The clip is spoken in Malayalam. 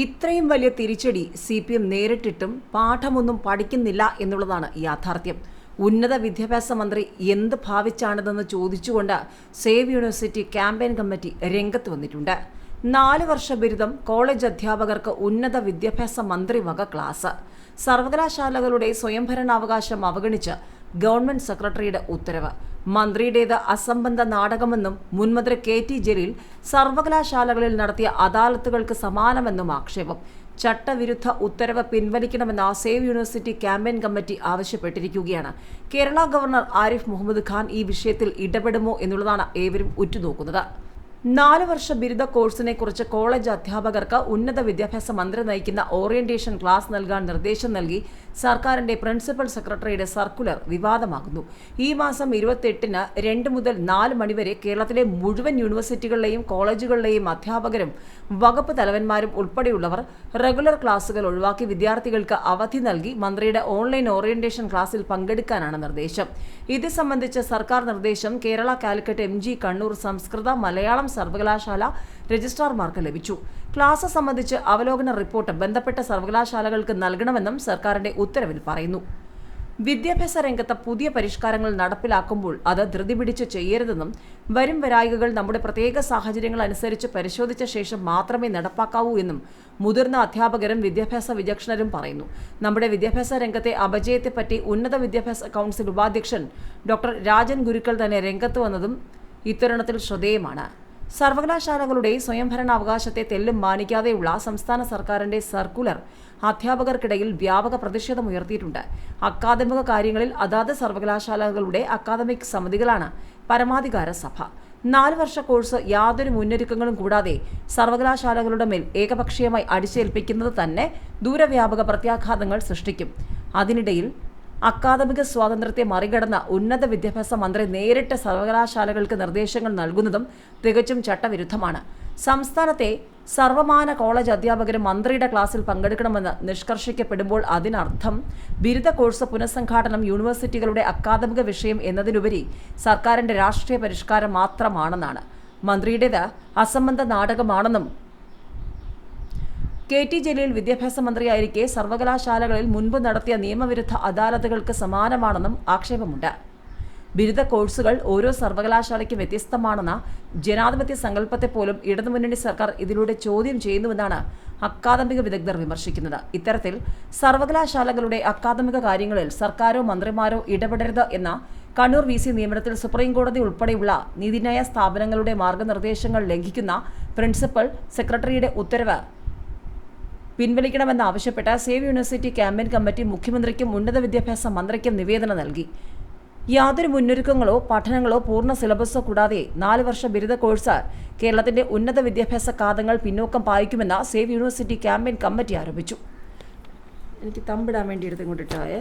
ഇത്രയും വലിയ തിരിച്ചടി സി പി എം നേരിട്ടിട്ടും പാഠമൊന്നും പഠിക്കുന്നില്ല എന്നുള്ളതാണ് യാഥാർത്ഥ്യം. ഉന്നത വിദ്യാഭ്യാസ മന്ത്രി എന്ത് ഭാവിച്ചാണിതെന്ന് ചോദിച്ചുകൊണ്ട് സേവ് യൂണിവേഴ്സിറ്റി ക്യാമ്പയിൻ കമ്മിറ്റി രംഗത്ത് വന്നിട്ടുണ്ട്. നാല് വർഷ ബിരുദം കോളേജ് അധ്യാപകർക്ക് ഉന്നത വിദ്യാഭ്യാസ മന്ത്രി വക ക്ലാസ്. സർവകലാശാലകളുടെ സ്വയംഭരണാവകാശം അവഗണിച്ച് ഗവൺമെന്റ് സെക്രട്ടറിയുടെ ഉത്തരവ്. മന്ത്രിയുടേത് അസംബന്ധ നാടകമെന്നും മുൻമന്ത്രി കെ ടി ജലീൽ സർവകലാശാലകളിൽ നടത്തിയ അദാലത്തുകൾക്ക് സമാനമെന്നും ആക്ഷേപം. ചട്ടവിരുദ്ധ ഉത്തരവ് പിൻവലിക്കണമെന്ന സേവ് യൂണിവേഴ്സിറ്റി ക്യാമ്പയിൻ കമ്മിറ്റി ആവശ്യപ്പെട്ടിരിക്കുകയാണ്. കേരള ഗവർണർ ആരിഫ് മുഹമ്മദ് ഖാൻ ഈ വിഷയത്തിൽ ഇടപെടുമോ എന്നുള്ളതാണ് ഏവരും ഉറ്റുനോക്കുന്നത്. നാല് വർഷ ബിരുദ കോഴ്സിനെ കുറിച്ച് കോളേജ് അധ്യാപകർക്ക് ഉന്നത വിദ്യാഭ്യാസ മന്ത്രി നയിക്കുന്ന ഓറിയന്റേഷൻ ക്ലാസ് നൽകാൻ നിർദ്ദേശം നൽകി സർക്കാരിന്റെ പ്രിൻസിപ്പൽ സെക്രട്ടറിയുടെ സർക്കുലർ വിവാദമാകുന്നു. ഈ മാസം ഇരുപത്തെട്ടിന് രണ്ട് മുതൽ നാല് മണിവരെ കേരളത്തിലെ മുഴുവൻ യൂണിവേഴ്സിറ്റികളിലെയും കോളേജുകളിലെയും അധ്യാപകരും വകുപ്പ് തലവന്മാരും ഉൾപ്പെടെയുള്ളവർ റെഗുലർ ക്ലാസുകൾ ഒഴിവാക്കി വിദ്യാർത്ഥികൾക്ക് അവധി നൽകി മന്ത്രിയുടെ ഓൺലൈൻ ഓറിയന്റേഷൻ ക്ലാസ്സിൽ പങ്കെടുക്കാനാണ് നിർദ്ദേശം. ഇത് സംബന്ധിച്ച സർക്കാർ നിർദ്ദേശം കേരള കാലിക്കറ്റ് എം കണ്ണൂർ സംസ്കൃത മലയാളം സർവകലാശാല രജിസ്ട്രാർമാർക്ക് ലഭിച്ചു. ക്ലാസ് സംബന്ധിച്ച് അവലോകന റിപ്പോർട്ട് ബന്ധപ്പെട്ട സർവകലാശാലകൾക്ക് നൽകണമെന്നും സർക്കാരിന്റെ ഉത്തരവിൽ പറയുന്നു. വിദ്യാഭ്യാസ രംഗത്ത് പുതിയ പരിഷ്കാരങ്ങൾ നടപ്പിലാക്കുമ്പോൾ അത് ധൃതി പിടിച്ച് ചെയ്യരുതെന്നും വരും വരായികകൾ നമ്മുടെ പ്രത്യേക സാഹചര്യങ്ങൾ അനുസരിച്ച് പരിശോധിച്ച ശേഷം മാത്രമേ നടപ്പാക്കാവൂ എന്നും മുതിർന്ന അധ്യാപകരും വിദ്യാഭ്യാസ വിചക്ഷണരും പറയുന്നു. നമ്മുടെ വിദ്യാഭ്യാസ രംഗത്തെ അപജയത്തെപ്പറ്റി ഉന്നത വിദ്യാഭ്യാസ കൗൺസിൽ ഉപാധ്യക്ഷൻ ഡോക്ടർ രാജൻ ഗുരുക്കൾ തന്നെ രംഗത്ത് വന്നതും ഇത്തരുണത്തിൽ ശ്രദ്ധേയമാണ്. സർവകലാശാലകളുടെ സ്വയംഭരണാവകാശത്തെ തെല്ലും മാനിക്കാതെയുള്ള സംസ്ഥാന സർക്കാരിന്റെ സർക്കുലർ അധ്യാപകർക്കിടയിൽ വ്യാപക പ്രതിഷേധമുയർത്തിയിട്ടുണ്ട്. അക്കാദമിക കാര്യങ്ങളിൽ അതാത് സർവകലാശാലകളുടെ അക്കാദമിക് സമിതികളാണ് പരമാധികാര സഭ. നാല് വർഷ കോഴ്സ് യാതൊരു മുന്നൊരുക്കങ്ങളും കൂടാതെ സർവകലാശാലകളുടെ മേൽ ഏകപക്ഷീയമായി അടിച്ചേൽപ്പിക്കുന്നത് തന്നെ ദൂരവ്യാപക പ്രത്യാഘാതങ്ങൾ സൃഷ്ടിക്കും. അതിനിടയിൽ അക്കാദമിക സ്വാതന്ത്ര്യത്തെ മറികടന്ന ഉന്നത വിദ്യാഭ്യാസ മന്ത്രി നേരിട്ട് സർവകലാശാലകൾക്ക് നിർദ്ദേശങ്ങൾ നൽകുന്നതും തികച്ചും ചട്ടവിരുദ്ധമാണ്. സംസ്ഥാനത്തെ സർവമാന കോളേജ് അധ്യാപകരും മന്ത്രിയുടെ ക്ലാസ്സിൽ പങ്കെടുക്കണമെന്ന് നിഷ്കർഷിക്കപ്പെടുമ്പോൾ അതിനർത്ഥം ബിരുദ കോഴ്സ് പുനഃസംഘാടനം യൂണിവേഴ്സിറ്റികളുടെ അക്കാദമിക വിഷയം എന്നതിനുപരി സർക്കാരിന്റെ രാഷ്ട്രീയ പരിഷ്കാരം മാത്രമാണെന്നാണ്. മന്ത്രിയുടേത് അസംബന്ധ നാടകമാണെന്നും കെ ടി ജലീൽ വിദ്യാഭ്യാസ മന്ത്രിയായിരിക്കെ സർവകലാശാലകളിൽ മുൻപ് നടത്തിയ നിയമവിരുദ്ധ അദാലത്തുകൾക്ക് സമാനമാണെന്നും ആക്ഷേപമുണ്ട്. ബിരുദ കോഴ്സുകൾ ഓരോ സർവകലാശാലയ്ക്കും വ്യത്യസ്തമാണെന്ന ജനാധിപത്യ സങ്കല്പത്തെ പോലും ഇടതുമുന്നണി സർക്കാർ ഇതിലൂടെ ചോദ്യം ചെയ്യുന്നുവെന്നാണ് അക്കാദമിക വിദഗ്ധർ വിമർശിക്കുന്നത്. ഇത്തരത്തിൽ സർവകലാശാലകളുടെ അക്കാദമിക കാര്യങ്ങളിൽ സർക്കാരോ മന്ത്രിമാരോ ഇടപെടരുത് എന്ന കണ്ണൂർ വി സി നിയമനത്തിൽ സുപ്രീംകോടതി ഉൾപ്പെടെയുള്ള നീതിന്യായ സ്ഥാപനങ്ങളുടെ മാർഗനിർദ്ദേശങ്ങൾ ലംഘിക്കുന്ന പ്രിൻസിപ്പൽ സെക്രട്ടറിയുടെ ഉത്തരവ് പിൻവലിക്കണമെന്നാവശ്യപ്പെട്ട് സേവ് യൂണിവേഴ്സിറ്റി ക്യാമ്പയിൻ കമ്മിറ്റി മുഖ്യമന്ത്രിക്കും ഉന്നത വിദ്യാഭ്യാസ മന്ത്രിക്കും നിവേദനം നൽകി. യാതൊരു മുന്നൊരുക്കങ്ങളോ പഠനങ്ങളോ പൂർണ സിലബസോ കൂടാതെ നാല് വർഷ ബിരുദ കോഴ്സ് കേരളത്തിന്റെ ഉന്നത വിദ്യാഭ്യാസ കാതങ്ങൾ പിന്നോക്കം പായിക്കുമെന്ന് സേവ് യൂണിവേഴ്സിറ്റി ക്യാമ്പയിൻ കമ്മിറ്റി ആരോപിച്ചു. എനിക്ക് തമ്പിടാൻ വേണ്ടി എടുത്തും കൊണ്ടിട്ടായേ